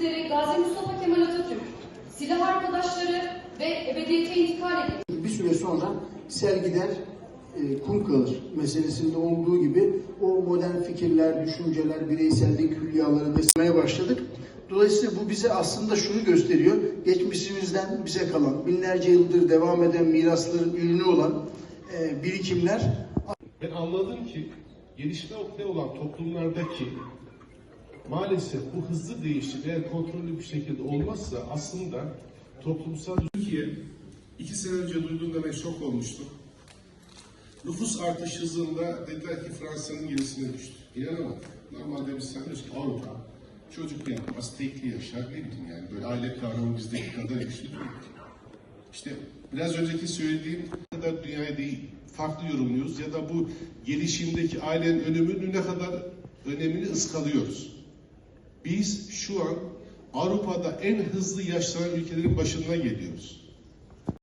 izleri Gazi Mustafa Kemal Atatürk, silah arkadaşları ve ebediyete intikal edildi. Bir süre sonra sergiler e, kum kalır meselesinde olduğu gibi o modern fikirler, düşünceler, bireysellik hülyaları beslemeye başladık. Dolayısıyla bu bize aslında şunu gösteriyor. Geçmişimizden bize kalan, binlerce yıldır devam eden mirasların ürünü olan e, birikimler. Ben anladım ki gelişme noktaya olan toplumlardaki maalesef bu hızlı değişim eğer kontrollü bir şekilde olmazsa aslında toplumsal Türkiye iki sene önce duyduğumda ben şok olmuştum. Nüfus artış hızında dediler ki Fransa'nın gerisine düştü. İnanamadım. Normalde biz sanıyoruz ki Avrupa çocuk yapmaz, tekli yaşar, ne bileyim yani böyle aile kavramı bizdeki kadar güçlü değil. İşte biraz önceki söylediğim kadar dünyayı değil, farklı yorumluyoruz ya da bu gelişimdeki ailenin önemini ne kadar önemini ıskalıyoruz. Biz şu an Avrupa'da en hızlı yaşlanan ülkelerin başında geliyoruz.